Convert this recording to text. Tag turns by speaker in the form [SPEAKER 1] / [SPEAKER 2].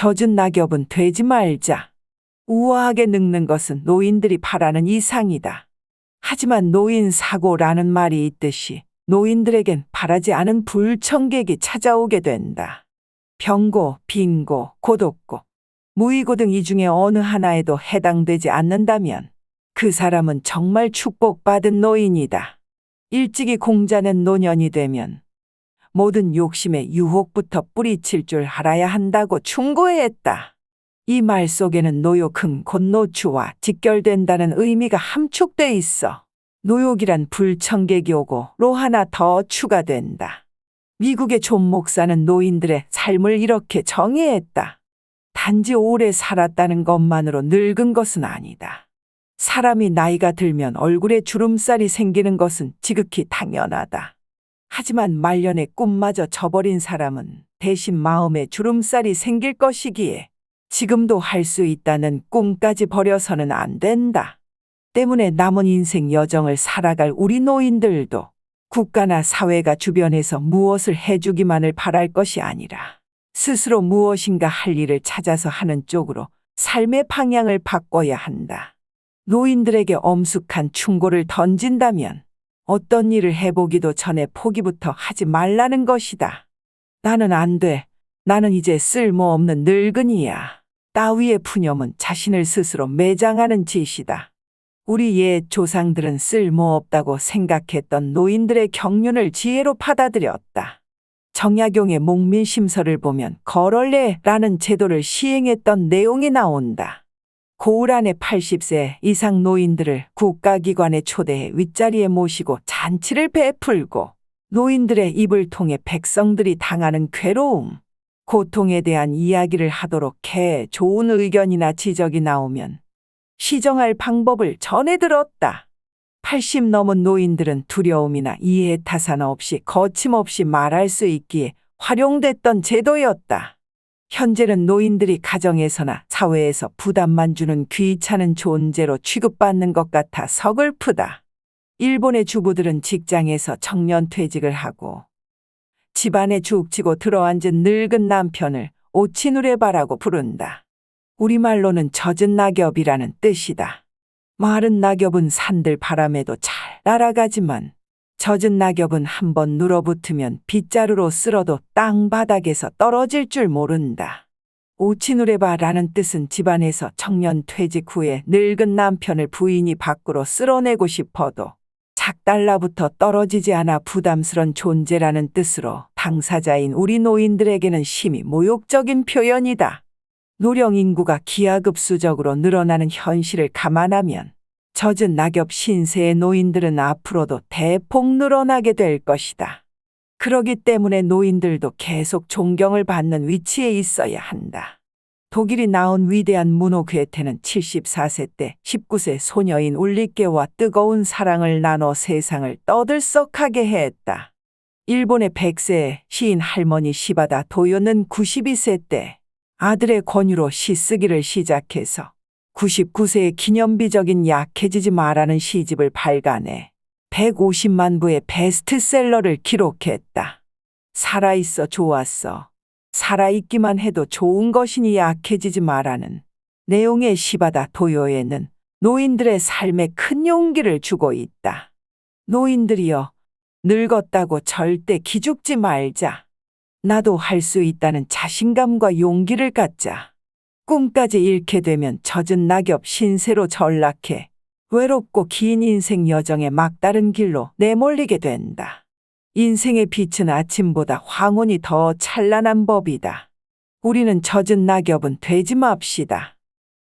[SPEAKER 1] 젖은 낙엽은 되지 말자. 우아하게 늙는 것은 노인들이 바라는 이상이다. 하지만 노인 사고라는 말이 있듯이 노인들에겐 바라지 않은 불청객이 찾아오게 된다. 병고, 빈고, 고독고, 무의고 등 이 중에 어느 하나에도 해당되지 않는다면 그 사람은 정말 축복받은 노인이다. 일찍이 공자는 노년이 되면 모든 욕심의 유혹부터 뿌리칠 줄 알아야 한다고 충고했다. 이 말 속에는 노욕은 곧 노추와 직결된다는 의미가 함축돼 있어. 노욕이란 불청객이 오고 로 하나 더 추가된다. 미국의 존 목사는 노인들의 삶을 이렇게 정의했다. 단지 오래 살았다는 것만으로 늙은 것은 아니다. 사람이 나이가 들면 얼굴에 주름살이 생기는 것은 지극히 당연하다. 하지만 말년의 꿈마저 저버린 사람은 대신 마음에 주름살이 생길 것이기에 지금도 할 수 있다는 꿈까지 버려서는 안 된다. 때문에 남은 인생 여정을 살아갈 우리 노인들도 국가나 사회가 주변에서 무엇을 해주기만을 바랄 것이 아니라 스스로 무엇인가 할 일을 찾아서 하는 쪽으로 삶의 방향을 바꿔야 한다. 노인들에게 엄숙한 충고를 던진다면 어떤 일을 해보기도 전에 포기부터 하지 말라는 것이다. 나는 안 돼. 나는 이제 쓸모없는 늙은이야. 따위의 푸념은 자신을 스스로 매장하는 짓이다. 우리 옛 조상들은 쓸모없다고 생각했던 노인들의 경륜을 지혜로 받아들였다. 정약용의 목민심서를 보면 거럴례라는 제도를 시행했던 내용이 나온다. 안에 80세 이상 노인들을 국가기관에 초대해 윗자리에 모시고 잔치를 베풀고 노인들의 입을 통해 백성들이 당하는 괴로움, 고통에 대한 이야기를 하도록 해 좋은 의견이나 지적이 나오면 시정할 방법을 전해 들었다. 80 넘은 노인들은 두려움이나 이해 타산 없이 거침없이 말할 수 있기에 활용됐던 제도였다. 현재는 노인들이 가정에서나 사회에서 부담만 주는 귀찮은 존재로 취급받는 것 같아 서글프다. 일본의 주부들은 직장에서 청년 퇴직을 하고 집안에 죽치고 들어앉은 늙은 남편을 오치누레바라고 부른다. 우리말로는 젖은 낙엽이라는 뜻이다. 마른 낙엽은 산들 바람에도 잘 날아가지만 젖은 낙엽은 한번 눌어붙으면 빗자루로 쓸어도 땅바닥에서 떨어질 줄 모른다. 오치누레바라는 뜻은 집안에서 청년 퇴직 후에 늙은 남편을 부인이 밖으로 쓸어내고 싶어도 작달라부터 떨어지지 않아 부담스런 존재라는 뜻으로 당사자인 우리 노인들에게는 심히 모욕적인 표현이다. 노령 인구가 기하급수적으로 늘어나는 현실을 감안하면 젖은 낙엽 신세의 노인들은 앞으로도 대폭 늘어나게 될 것이다. 그러기 때문에 노인들도 계속 존경을 받는 위치에 있어야 한다. 독일이 낳은 위대한 문호 괴테는 74세 때 19세 소녀인 울리케와 뜨거운 사랑을 나눠 세상을 떠들썩하게 했다. 일본의 100세 시인 할머니 시바다 도요는 92세 때 아들의 권유로 시쓰기를 시작해서 99세의 기념비적인 약해지지 마라는 시집을 발간해 150만 부의 베스트셀러를 기록했다. 살아있어 좋았어. 살아있기만 해도 좋은 것이니 약해지지 마라는 내용의 시바다 도요에는 노인들의 삶에 큰 용기를 주고 있다. 노인들이여, 늙었다고 절대 기죽지 말자. 나도 할 수 있다는 자신감과 용기를 갖자. 꿈까지 잃게 되면 젖은 낙엽 신세로 전락해 외롭고 긴 인생 여정의 막다른 길로 내몰리게 된다. 인생의 빛은 아침보다 황혼이 더 찬란한 법이다. 우리는 젖은 낙엽은 되지 맙시다.